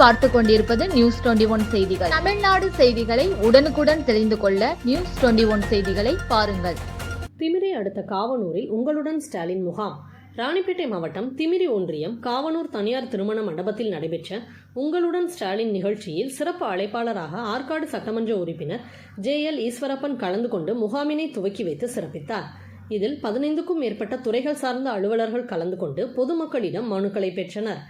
பார்த்து கொண்டிருப்பது news twenty one செய்திகள். தமிழ்நாடு செய்திகளை உடனுக்குடன் தெரிந்து கொள்ள நியூஸ் டுவெண்டி ஒன் செய்திகளை பாருங்கள். திமிரை அடுத்த காவனூரில் உங்களுடன் ஸ்டாலின் முகாம். ராணிப்பேட்டை மாவட்டம் திமிரி ஒன்றியம் காவனூர் தனியார் திருமண மண்டபத்தில் நடைபெற்ற உங்களுடன் ஸ்டாலின் நிகழ்ச்சியில் சிறப்பு அழைப்பாளராக ஆற்காடு சட்டமன்ற உறுப்பினர் ஜே எல் ஈஸ்வரப்பன் கலந்து கொண்டு முகாமினை துவக்கி வைத்து சிறப்பித்தார். இதில் பதினைந்துக்கும் மேற்பட்ட துறைகள் சார்ந்த அலுவலர்கள் கலந்து கொண்டு பொதுமக்களிடம் மனுக்களை பெற்றனர்.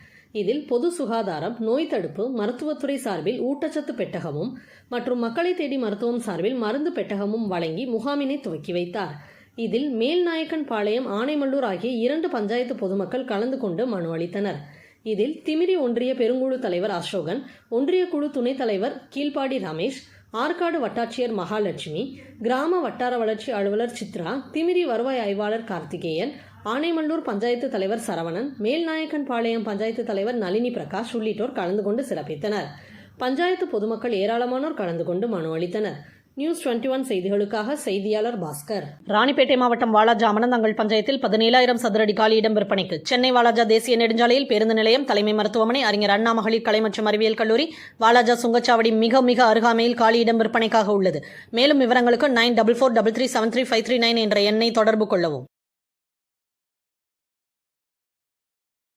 இதில் பொது சுகாதாரம் நோய் தடுப்பு மருத்துவத்துறை சார்பில் ஊட்டச்சத்து பெட்டகமும் மற்றும் மக்களை தேடி மருத்துவம் சார்பில் மருந்து பெட்டகமும் வழங்கி முகாமினை துவக்கி வைத்தார். இதில் மேல்நாயக்கன் பாளையம் ஆனைமல்லூர் ஆகிய இரண்டு பஞ்சாயத்து பொதுமக்கள் கலந்து கொண்டு மனு அளித்தனர். இதில் திமிரி ஒன்றிய பெருங்குழு தலைவர் அசோகன் ஒன்றிய குழு துணைத் தலைவர் கீழ்ப்பாடி ரமேஷ் ஆற்காடு வட்டாட்சியர் மகாலட்சுமி கிராம வட்டார வளர்ச்சி அலுவலர் சித்ரா திமிரி வருவாய் ஆய்வாளர் கார்த்திகேயன் ஆனைமல்லூர் பஞ்சாயத்து தலைவர் சரவணன் மேல்நாயக்கன் பாளையம் பஞ்சாயத்து தலைவர் நளினி பிரகாஷ் உள்ளிட்டோர் கலந்து கொண்டு சிறப்பித்தனர். பஞ்சாயத்து பொதுமக்கள் ஏராளமானோர் கலந்து கொண்டு மனு அளித்தனர். நியூஸ் டுவெண்ட்டி ஒன் செய்திகளுக்காக செய்தியாளர் பாஸ்கர். ராணிப்பேட்டை மாவட்டம் வாலாஜா அமனந்தங்கள் பஞ்சாயத்தில் பதினேழாயிரம் சதுரடி காலியிடம் விற்பனைக்கு சென்னை வாலாஜா தேசிய நெடுஞ்சாலையில் பேருந்து நிலையம் தலைமை மருத்துவமனை அறிஞர் அண்ணா மகளிர் கலை மற்றும் அறிவியல் கல்லூரி வாலாஜா சுங்கச்சாவடி மிக மிக அருகாமையில் காலியிடம் விற்பனைக்காக உள்ளது. மேலும் விவரங்களுக்கு nine double four double three seven three five three nine என்ற எண்ணை தொடர்பு கொள்ளவும்.